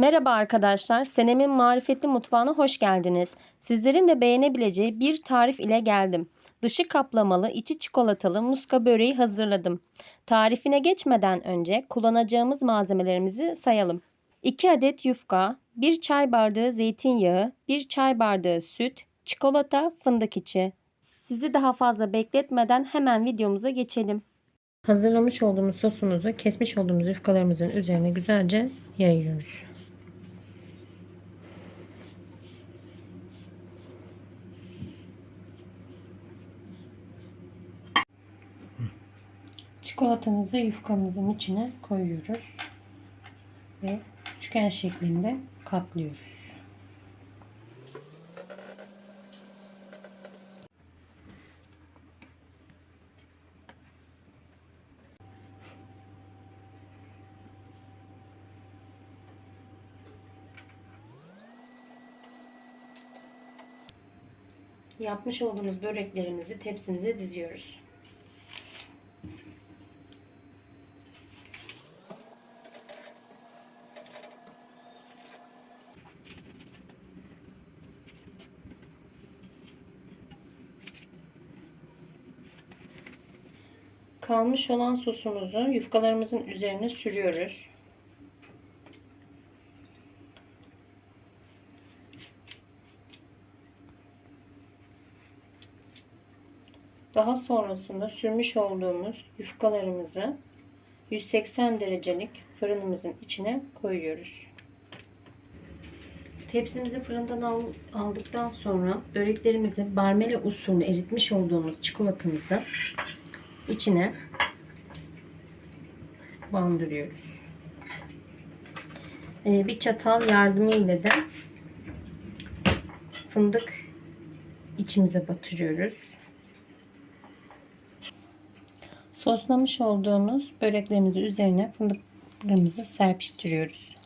Merhaba arkadaşlar, Senem'in Marifetli Mutfağı'na hoş geldiniz. Sizlerin de beğenebileceği bir tarif ile geldim. Dışı kaplamalı, içi çikolatalı muska böreği hazırladım. Tarifine geçmeden önce kullanacağımız malzemelerimizi sayalım. 2 adet yufka, 1 çay bardağı zeytinyağı, 1 çay bardağı süt, çikolata, fındık içi. Sizi daha fazla bekletmeden hemen videomuza geçelim. Hazırlamış olduğumuz sosumuzu kesmiş olduğumuz yufkalarımızın üzerine güzelce yayıyoruz. Çikolatamızı yufkamızın içine koyuyoruz ve üçgen şeklinde katlıyoruz. Yapmış olduğumuz böreklerimizi tepsimize diziyoruz. Kalmış olan sosumuzu yufkalarımızın üzerine sürüyoruz. Daha sonrasında sürmüş olduğumuz yufkalarımızı 180 derecelik fırınımızın içine koyuyoruz. Tepsimizi fırından al- aldıktan sonra böreklerimizi barmele usulü eritmiş olduğumuz çikolatamızı içine bandırıyoruz. Ee, bir çatal yardımıyla da fındık içimize batırıyoruz. Soslamış olduğumuz böreklerimizi üzerine fındıklarımızı serpiştiriyoruz.